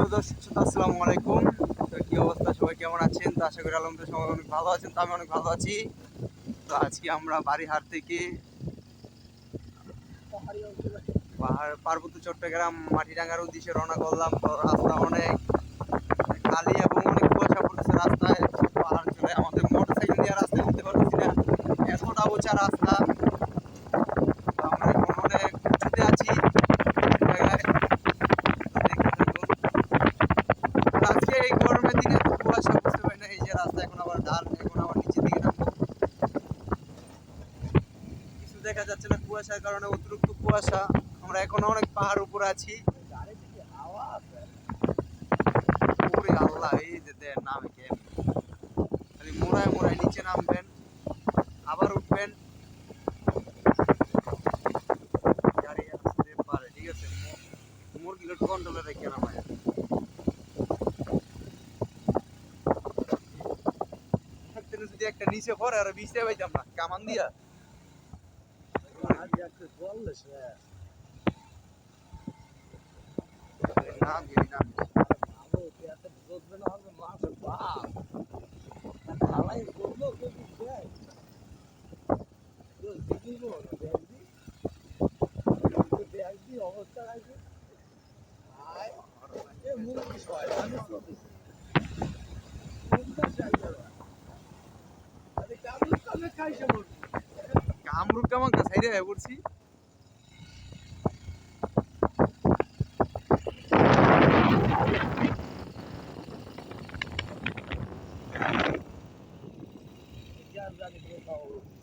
আসসালামু আলাইকুম। তো কি অবস্থা? সবাই কেমন আছেন? তো আশা করি অনেক ভালো আছেন, তো আমি অনেক ভালো আছি। তো আজকে আমরা বাড়িহাট থেকে পাহাড় পার্বত্য চট্টগ্রাম মাটিরাঙ্গার উদ্দেশ্যে রওনা করলাম। তো রাস্তা অনেক খালি এবং অনেক কুয়াশা পড়েছে রাস্তায় পাহাড় চলে আমাদের মোটর সাইকেল দিয়ে রাস্তায় উঠতে পারছি না এতটা উঁচা রাস্তা তো আমরা এখন অনেক উঁচুতে আছি জায়গায় দেখতে থাকুন। আর আজকে এই গরমের দিনে এত কুয়াশা বুঝতে পারি না এই যে রাস্তা এখন আবার ঢাল এখন আবার নিচের দিকে নামবো কিছু দেখা যাচ্ছে না কুয়াশার কারণে, অতিরিক্ত কুয়াশা। আমরা এখন অনেক পাহাড় উপরে আছি। ওরে আল্লাহ, এই যে দেন নামে কে? খালি মোড়ায় মোড়ায় নিচে নামবেন, আবার উঠবেন। ঠিক আছে। মুরগিগুলো কন্ট্রোলে রেখে নামায়। যদি একটা নিচে পড়ে আর বিছতে পাইতাম না কামান দিয়া না দিই না কামরূপ কেমন সাইডে হয়ে পড়ছি। Yeah, I'm